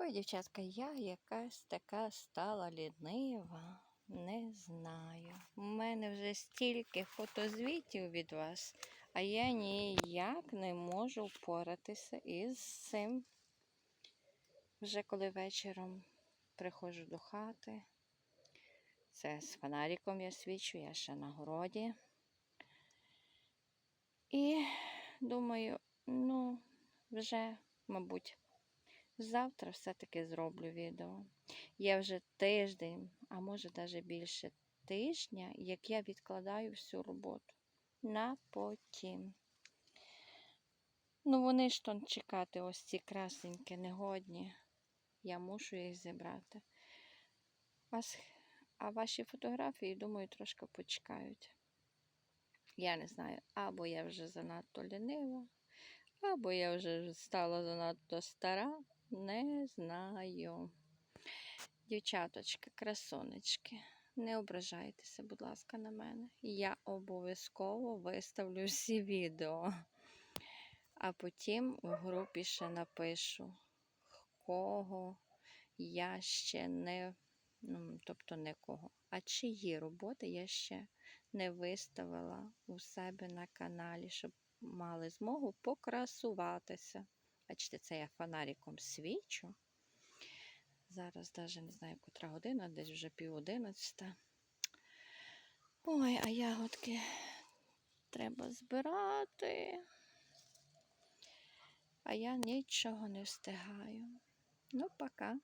Ой, дівчатка, я якась така стала лінива. Не знаю. У мене вже стільки фотозвітів від вас, а я ніяк не можу впоратися із цим. Вже коли вечором приходжу до хати. Це з фонариком я свічу, я ще на городі. І думаю, ну, вже, мабуть, завтра все-таки зроблю відео. Я вже тиждень, а може навіть більше тижня, як я відкладаю всю роботу на потім. Ну, вони ж то чекати, ось ці красенькі, негодні. Я мушу їх зібрати. А ваші фотографії, думаю, трошки почекають. Я не знаю, або я вже занадто лінива, або я вже стала занадто стара. Не знаю. Дівчаточки, красунечки, не ображайтеся, будь ласка, на мене. Я обов'язково виставлю всі відео. А потім у групі ще напишу, кого я ще не, ну, тобто не кого, а чиї роботи я ще не виставила у себе на каналі, щоб мали змогу покрасуватися. Бачите, це я фонариком свічу. Зараз навіть не знаю, котра година, десь вже пів одинадцята. Ой, а ягодки треба збирати. А я нічого не встигаю. Ну, пока.